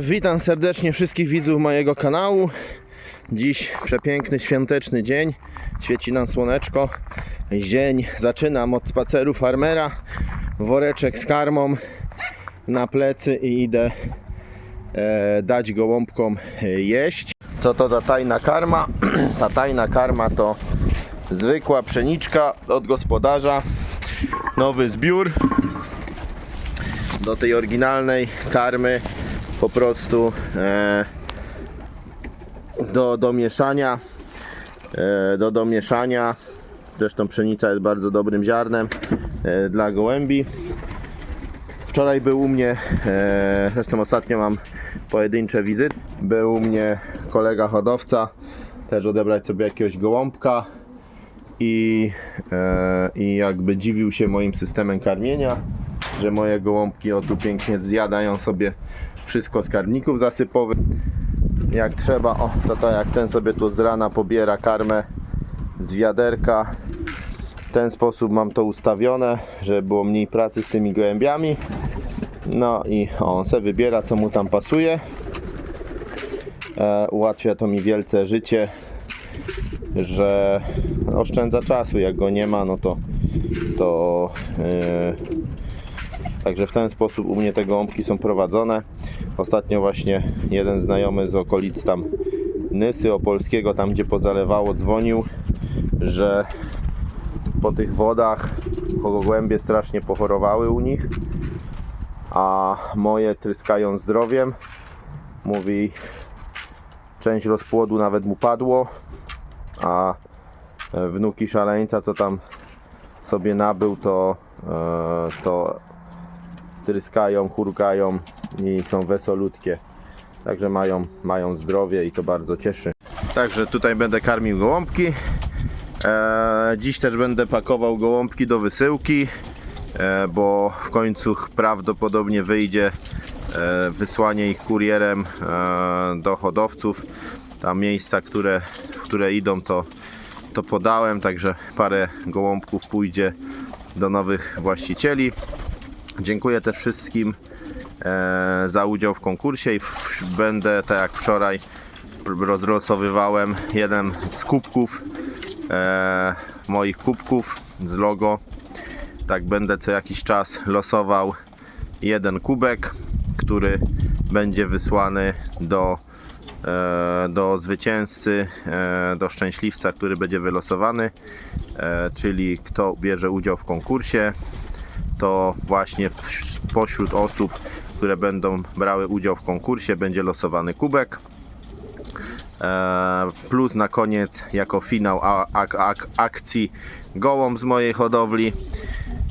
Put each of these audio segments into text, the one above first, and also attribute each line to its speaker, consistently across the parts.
Speaker 1: Witam serdecznie wszystkich widzów mojego kanału. Dziś przepiękny, świąteczny dzień. Świeci nam słoneczko. Dzień zaczynam od spaceru farmera. Woreczek z karmą na plecy i idę e, dać gołąbkom e, jeść. Co to ta tajna karma? ta tajna karma to zwykła pszeniczka od gospodarza. Nowy zbiór do tej oryginalnej karmy po prostu e, do, do mieszania e, do domieszania zresztą pszenica jest bardzo dobrym ziarnem e, dla gołębi. Wczoraj był u mnie zresztą ostatnio mam pojedyncze wizyty był u mnie kolega hodowca też odebrać sobie jakiegoś gołąbka i, i jakby dziwił się moim systemem karmienia, że moje gołąbki o tu pięknie zjadają sobie wszystko z karmników zasypowych. Jak trzeba, o to tak jak ten sobie tu z rana pobiera karmę z wiaderka. W ten sposób mam to ustawione, żeby było mniej pracy z tymi gołębiami. No i o, on sobie wybiera co mu tam pasuje. E, ułatwia to mi wielce życie że oszczędza czasu. Jak go nie ma, no to, to yy, także w ten sposób u mnie te gołąbki są prowadzone. Ostatnio właśnie jeden znajomy z okolic tam Nysy Opolskiego, tam gdzie pozalewało, dzwonił, że po tych wodach gołębie strasznie pochorowały u nich, a moje tryskają zdrowiem. Mówi, część rozpłodu nawet mu padło, a wnuki szaleńca, co tam sobie nabył, to, e, to tryskają, hurkają i są wesolutkie. Także mają, mają zdrowie i to bardzo cieszy. Także tutaj będę karmił gołąbki. E, dziś też będę pakował gołąbki do wysyłki, e, bo w końcu prawdopodobnie wyjdzie e, wysłanie ich kurierem e, do hodowców. Tam miejsca, które, w które idą, to, to podałem, także parę gołąbków pójdzie do nowych właścicieli. Dziękuję też wszystkim e, za udział w konkursie i będę, tak jak wczoraj, rozlosowywałem jeden z kubków, e, moich kubków z logo. Tak będę co jakiś czas losował jeden kubek, który będzie wysłany do e, do zwycięzcy, do szczęśliwca, który będzie wylosowany, czyli kto bierze udział w konkursie, to właśnie pośród osób, które będą brały udział w konkursie, będzie losowany kubek. E, Plus na koniec, jako finał ak- ak- akcji, gołąb z mojej hodowli.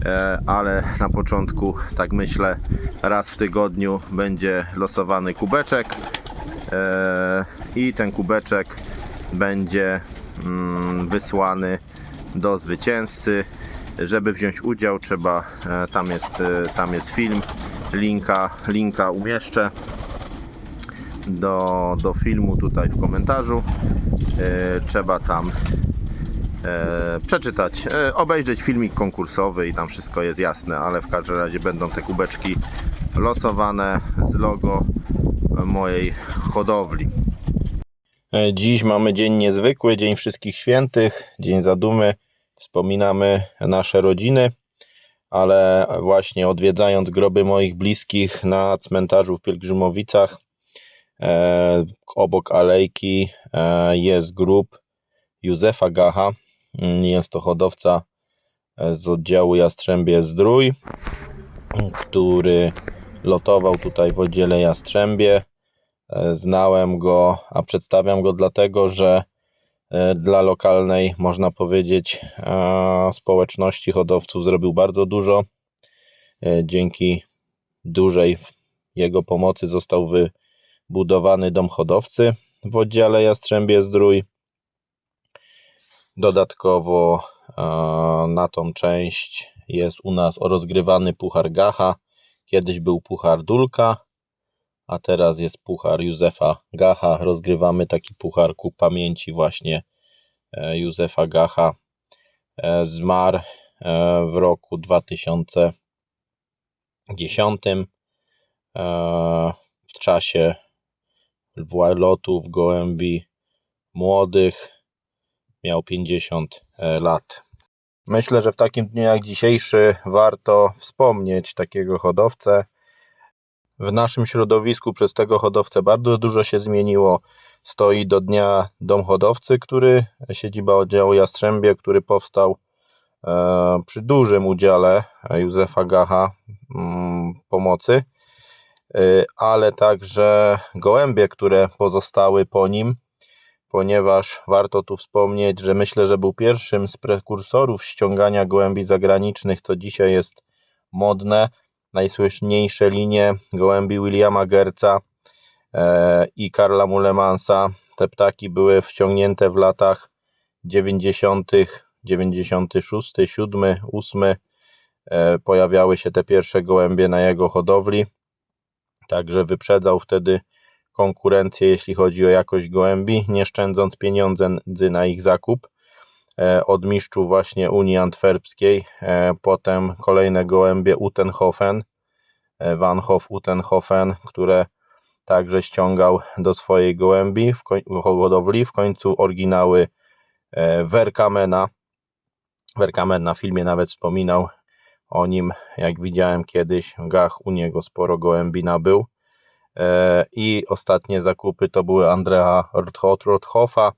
Speaker 1: E, Ale na początku, tak myślę, raz w tygodniu będzie losowany kubeczek. E, I ten kubeczek będzie mm, wysłany do zwycięzcy. Żeby wziąć udział, trzeba, e, tam jest, e, tam jest film, linka, linka umieszczę do, do filmu tutaj w komentarzu. E, Trzeba tam przeczytać, obejrzeć filmik konkursowy i tam wszystko jest jasne, ale w każdym razie będą te kubeczki losowane z logo mojej hodowli. Dziś mamy dzień niezwykły, Dzień Wszystkich Świętych, Dzień Zadumy. Wspominamy nasze rodziny, ale właśnie odwiedzając groby moich bliskich na cmentarzu w Pielgrzymowicach, e, obok alejki e, jest grób Józefa Gacha. Jest to hodowca e, z oddziału Jastrzębie Zdrój, który lotował tutaj w oddziale Jastrzębie. Znałem go, a przedstawiam go dlatego, że dla lokalnej, można powiedzieć, e, społeczności hodowców zrobił bardzo dużo. E, Dzięki dużej jego pomocy został wybudowany dom hodowcy w oddziale Jastrzębie Zdrój. Dodatkowo e, na tą część jest u nas rozgrywany puchar Gacha. Kiedyś był puchar Dulka, a teraz jest puchar Józefa Gacha. Rozgrywamy taki puchar ku pamięci właśnie e, Józefa Gacha. E, Zmarł e, w roku 2010. E, w czasie lotów gołębi młodych miał 50 e, lat. Myślę, że w takim dniu jak dzisiejszy warto wspomnieć takiego hodowcę. W naszym środowisku przez tego hodowcę bardzo dużo się zmieniło. Stoi do dnia dom hodowcy, który siedziba oddziału Jastrzębie, który powstał e, przy dużym udziale Józefa Gacha mm, pomocy, E, ale także gołębie, które pozostały po nim, ponieważ warto tu wspomnieć, że myślę, że był pierwszym z prekursorów ściągania gołębi zagranicznych, to dzisiaj jest modne. Najsłynniejsze linie gołębi Williama Gerca e, i Karla Mulemansa. Te ptaki były wciągnięte w latach 90., 96, 7, 8. E, pojawiały się te pierwsze gołębie na jego hodowli. Także wyprzedzał wtedy konkurencję, jeśli chodzi o jakość gołębi, nie szczędząc pieniędzy na ich zakup. E, Od mistrzów właśnie Unii Antwerpskiej, e, potem kolejne gołębie Utenhofen, e, Van Hof Utenhofen, które także ściągał do swojej gołębi w hodowli. W końcu oryginały e, Werkamena. Werkamen na filmie nawet wspominał o nim, jak widziałem kiedyś. Gach u niego sporo gołębi nabył. E, I ostatnie zakupy to były Andrea Rothhoffa,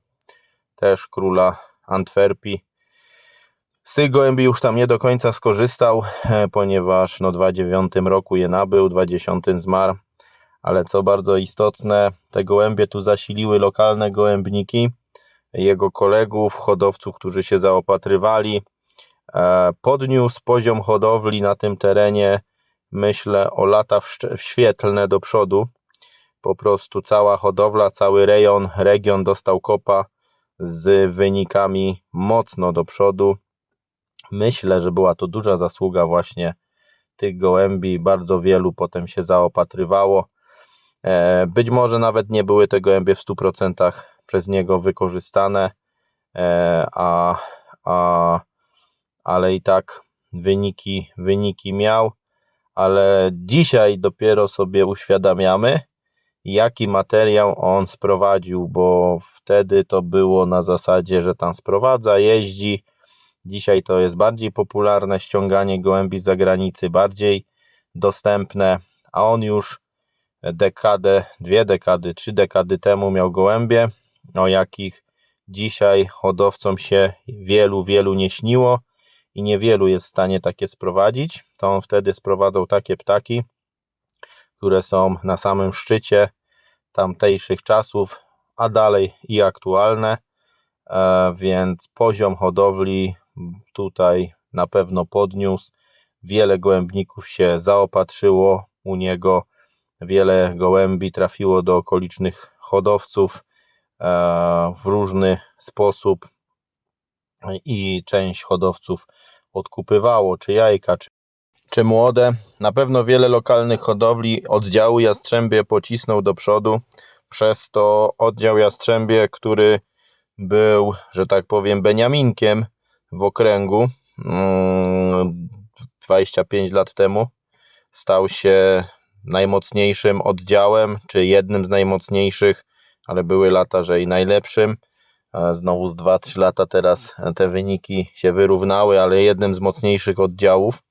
Speaker 1: też króla Antwerpii. Z tych gołębi już tam nie do końca skorzystał, e, ponieważ no, w 2009 roku je nabył, w 2010 zmarł. Ale co bardzo istotne, te gołębie tu zasiliły lokalne gołębniki, jego kolegów, hodowców, którzy się zaopatrywali. E, Podniósł poziom hodowli na tym terenie, myślę, o lata wszcze- świetlne do przodu. Po prostu cała hodowla, cały rejon, region dostał kopa z wynikami mocno do przodu. Myślę, że była to duża zasługa właśnie tych gołębi. Bardzo wielu potem się zaopatrywało. E, Być może nawet nie były te gołębie w 100% przez niego wykorzystane, e, a, a, ale i tak wyniki, wyniki miał. Ale dzisiaj dopiero sobie uświadamiamy, jaki materiał on sprowadził, bo wtedy to było na zasadzie, że tam sprowadza, jeździ. Dzisiaj to jest bardziej popularne ściąganie gołębi z zagranicy, bardziej dostępne, a on już dekadę, dwie dekady, trzy dekady temu miał gołębie, o jakich dzisiaj hodowcom się wielu, wielu nie śniło i niewielu jest w stanie takie sprowadzić. To on wtedy sprowadzał takie ptaki, które są na samym szczycie tamtejszych czasów, a dalej i aktualne, e, więc poziom hodowli tutaj na pewno podniósł. Wiele gołębników się zaopatrzyło u niego, wiele gołębi trafiło do okolicznych hodowców e, w różny sposób i część hodowców odkupywało, czy jajka, czy, czy młode. Na pewno wiele lokalnych hodowli oddziału Jastrzębie pocisnął do przodu. Przez to oddział Jastrzębie, który był, że tak powiem, Beniaminkiem w okręgu mm, 25 lat temu, stał się najmocniejszym oddziałem, czy jednym z najmocniejszych, ale były lata, że i najlepszym. Znowu z 2-3 lata teraz te wyniki się wyrównały, ale jednym z mocniejszych oddziałów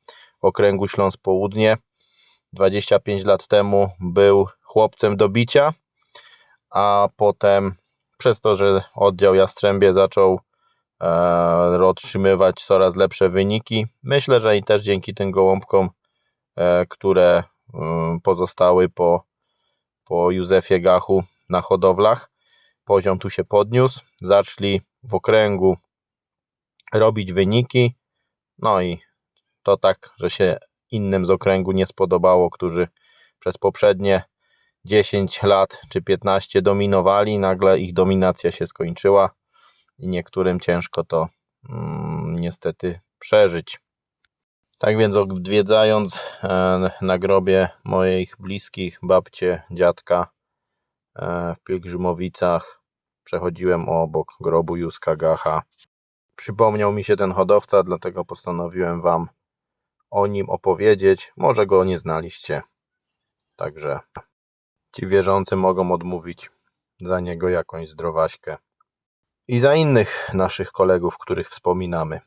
Speaker 1: okręgu Śląsk Południe. 25 lat temu był chłopcem do bicia, a potem przez to, że oddział Jastrzębie zaczął e, otrzymywać coraz lepsze wyniki, myślę, że i też dzięki tym gołąbkom, e, które mm, pozostały po, po Józefie Gachu na hodowlach, poziom tu się podniósł, zaczęli w okręgu robić wyniki, no i to tak, że się innym z okręgu nie spodobało, którzy przez poprzednie 10 lat czy 15 dominowali, nagle ich dominacja się skończyła i niektórym ciężko to mm, niestety przeżyć. Tak więc odwiedzając e, na grobie moich bliskich, babcie, dziadka e, w Pielgrzymowicach, przechodziłem obok grobu Józka Gacha. Przypomniał mi się ten hodowca, dlatego postanowiłem Wam o nim opowiedzieć. Może go nie znaliście. Także Ci wierzący mogą odmówić za niego jakąś zdrowaśkę. I za innych naszych kolegów, których wspominamy.